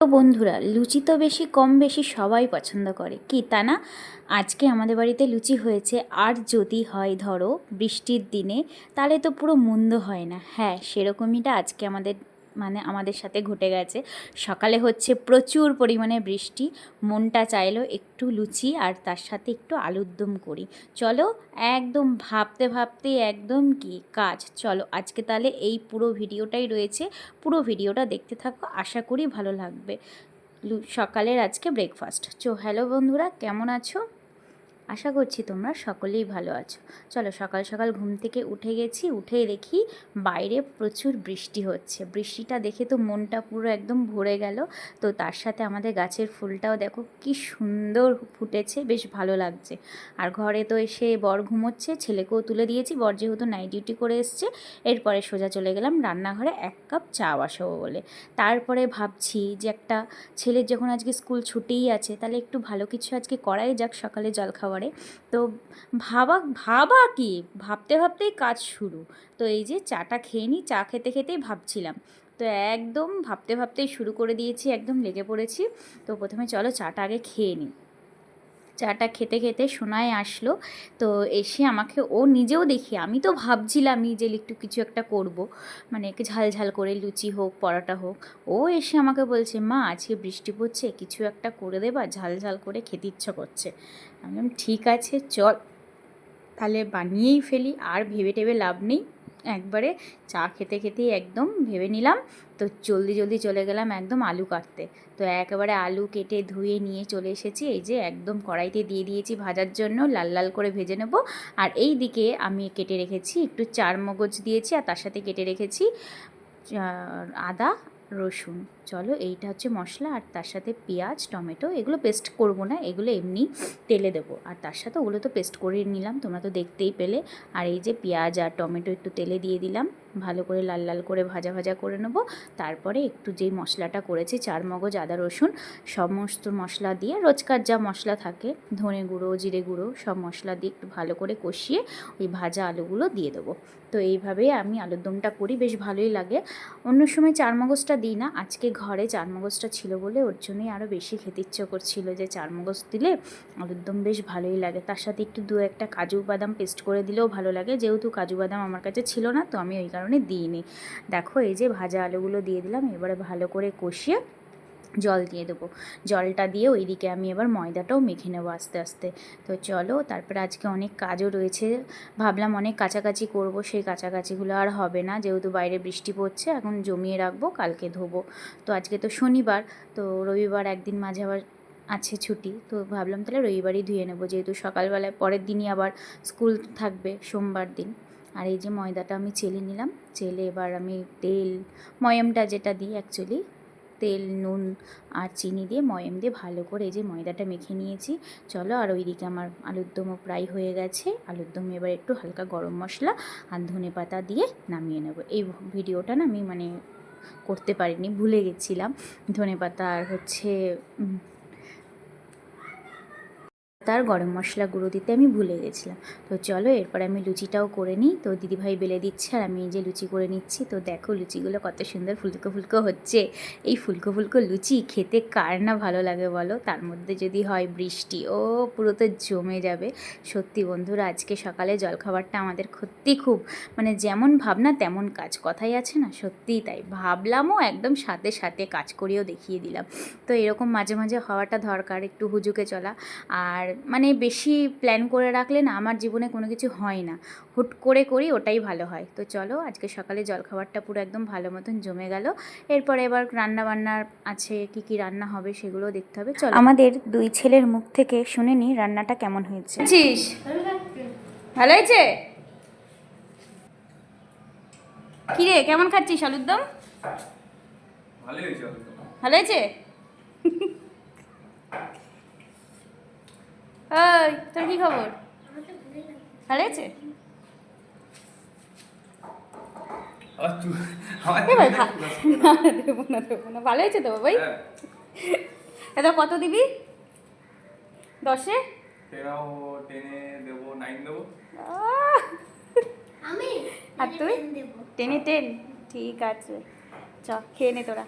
তো বন্ধুরা, লুচি তো বেশি কম বেশি সবাই পছন্দ করে। কি, তা না? আজকে আমাদের বাড়িতে লুচি হয়েছে। আর যদি হয়, ধরো, বৃষ্টির দিনে, তাহলে তো পুরো মন্দ হয় না। হ্যাঁ সেরকমইটা আজকে আমাদের মানে আমাদের সাথে ঘটে গেছে। সকালে হচ্ছে প্রচুর পরিমাণে বৃষ্টি, মনটা চাইলো একটু লুচি আর তার সাথে একটু আলুর দম করি। চলো একদম ভাবতে ভাবতে একদম কি কাজ? চলো আজকে তাহলে এই পুরো ভিডিওটাই রয়েছে। পুরো ভিডিওটা দেখতে থাকো, আশা করি ভালো লাগবে। সকালের আজকে ব্রেকফাস্ট চো হ্যালো বন্ধুরা, কেমন আছো? আশা করছি তোমরা সকলেই ভালো আছো। চলো সকাল সকাল ঘুম থেকে উঠে গেছি, উঠে দেখি বাইরে প্রচুর বৃষ্টি হচ্ছে। বৃষ্টিটা দেখে তো মনটা পুরো একদম ভরে গেল। তো তার সাথে আমাদের গাছের ফুলটাও দেখো কি সুন্দর ফুটেছে, বেশ ভালো লাগছে। আর ঘরে তো এসে বর ঘুমোচ্ছে, ছেলেকেও তুলে দিয়েছি। বর যেহেতু নাইট ডিউটি করে এসছে, এরপরে সোজা চলে গেলাম রান্নাঘরে এক কাপ চা বসাবো বলে। তারপরে ভাবছি যে একটা ছেলের যখন আজকে স্কুল ছুটিই আছে, তাহলে একটু ভালো কিছু আজকে করাই যাক, সকালে জলখাবারে তো ভাবা ভাবা কি? ভাবতে, ভাবতেই কাজ শুরু। তো এই যে চাটা খেয়ে নিই, চা খেতে, খেতেই ভাবছিলাম। তো একদম ভাবতে, ভাবতেই শুরু করে দিয়েছি, একদম লেগে পড়েছি। তো প্রথমে চলো চাটা আগে খেয়ে নিই। চাটা খেতে খেতে সোনায় আসলো। তো এসে আমাকে ও নিজেও দেখি, আমি তো ভাবছিলামই যে একটু কিছু একটা করব। মানে ঝাল ঝাল করে লুচি হোক, পরোটা হোক। ও এসে আমাকে বলছে, মা, আজকে বৃষ্টি পড়ছে, কিছু একটা করে দেবা, ঝাল ঝাল করে খেতে ইচ্ছা করছে। আমি ঠিক আছে, চল। তাহলে বানিয়েই ফেলি, আর ভেবে টেবে লাভ নেই। একবারে চা খেতে খেতেই একদম ভেবে নিলাম। তো জলদি জলদি চলে গেলাম একদম আলু কাটতে। তো একেবারে আলু কেটে ধুয়ে নিয়ে চলে এসেছি। এই যে একদম কড়াইতে দিয়ে দিয়েছি ভাজার জন্য, লাল লাল করে ভেজে নেব। আর এই দিকে আমি কেটে রেখেছি একটু চার মগজ দিয়েছি, আর তার সাথে কেটে রেখেছি আদা রসুন। চলো এইটা হচ্ছে মশলা আর তার সাথে পেঁয়াজ, টমেটো এগুলো পেস্ট করব না, এগুলো এমনি তেলে দেবো। আর তার সাথে ওগুলো তো পেস্ট করে নিলাম, তোমরা তো দেখতেই পেলে। আর এই যে পেঁয়াজ আর টমেটো একটু তেলে দিয়ে দিলাম। ভালো করে লাল লাল করে ভাজা ভাজা করে নেব। তারপরে একটু যেই মশলাটা করেছি, চার মগজ, আদা, রসুন, সমস্ত মশলা দিয়ে রোজকার যা মশলা থাকে, ধনে গুঁড়ো, জিরে গুঁড়ো, সব মশলা দিয়ে একটু ভালো করে কষিয়ে ওই ভাজা আলুগুলো দিয়ে দেবো। তো এইভাবে আমি আলুর দমটা করি, বেশ ভালোই লাগে। অন্য সময় চার মগজটা দিই না, আজকে ঘরে চার মগজটা ছিল বলে ওর জন্যই আরও বেশি খেতে ইচ্ছে করছিল যে চার মগজ দিলে আলুর দম বেশ ভালোই লাগে। তার সাথে একটু দু একটা কাজু বাদাম পেস্ট করে দিলেও ভালো লাগে। যেহেতু কাজু বাদাম আমার কাছে ছিল না, তো আমি ওই দিইনি। দেখো, এই যে ভাজা আলুগুলো দিয়ে দিলাম, এবারে ভালো করে কষিয়ে জল দিয়ে দেবো। জলটা দিয়ে ওইদিকে আমি এবার ময়দাটাও মেখে নেব আস্তে আস্তে। তো চলো, তারপরে আজকে অনেক কাজও রয়েছে। ভাবলাম অনেক কাছাকাছি করব, সেই কাছাকাছিগুলো আর হবে না। যেহেতু বাইরে বৃষ্টি পড়ছে, এখন জমিয়ে রাখব, কালকে ধোবো। তো আজকে তো শনিবার, তো রবিবার একদিন মাঝে আবার আছে ছুটি। তো ভাবলাম তাহলে রবিবারই ধুয়ে নেব, যেহেতু সকালবেলায়, পরের দিনই আবার স্কুল থাকবে, সোমবার দিন। আর এই যে ময়দাটা আমি চেলে নিলাম। চেলে এবার আমি তেল, ময়মটা যেটা দিই অ্যাকচুয়ালি তেল, নুন আর চিনি দিয়ে ময়ম দিয়ে ভালো করে এই যে ময়দাটা মেখে নিয়েছি। চলো আর ওইদিকে আমার আলুর দমও প্রায় হয়ে গেছে। আলুর দম এবার একটু হালকা গরম মশলা আর ধনে পাতা দিয়ে নামিয়ে নেব। এই ভিডিওটা না আমি মানে করতে পারিনি, ভুলে গেছিলাম। ধনে পাতা আর হচ্ছে তার গরম মশলা গুঁড়ো দিতে আমি ভুলে গেছিলাম। তো চলো এরপর আমি লুচিটাও করে নিই। তো দিদিভাই বেলে দিচ্ছে আর আমি এই যে লুচি করে নিচ্ছি। তো দেখো লুচিগুলো কত সুন্দর ফুলকো ফুলকো হচ্ছে। এই ফুলকো ফুলকো লুচি খেতে কার না ভালো লাগে বলো? তার মধ্যে যদি হয় বৃষ্টি, ও পুরো তো জমে যাবে। সত্যি বন্ধুরা, আজকে সকালে জলখাবারটা আমাদের সত্যি খুব মানে যেমন ভাবনা তেমন কাজ। কথাই আছে না? সত্যিই তাই। ভাবলামও একদম সাথে সাথে কাজ করেও দেখিয়ে দিলাম। তো এরকম মাঝে মাঝে হওয়াটা দরকার, একটু হুজুকে চলা। আর মানে বেশি প্ল্যান করে রাখলে না আমার জীবনে কোনো কিছু হয় না। হুট করে করি ওটাই ভালো হয়। তো চলো আজকে সকালে জলখাবারটা পুরো একদম ভালো মতন জমে গেল। এরপরে এবার রান্না বান্নার আছে কি কি রান্না হবে সেগুলো দেখতে হবে। চলো। আমাদের দুই ছেলের মুখ থেকে শুনে নি রান্নাটা কেমন হয়েছে। ভালো হয়েছে? কিরে কেমন খাচ্ছিস আলুর দম? ভালোই হয়েছে ভালো হয়েছে? ওই তোর কি খবর? ভালো না দেবো না দেবো না। ভালো হয়েছে তো ভাই হ্যাঁ, এটা কত দিবি? দশে? দেবো নাইন দেবো। আর তুই? টেনে টেন। ঠিক আছে। চ খেয়ে নে তোরা।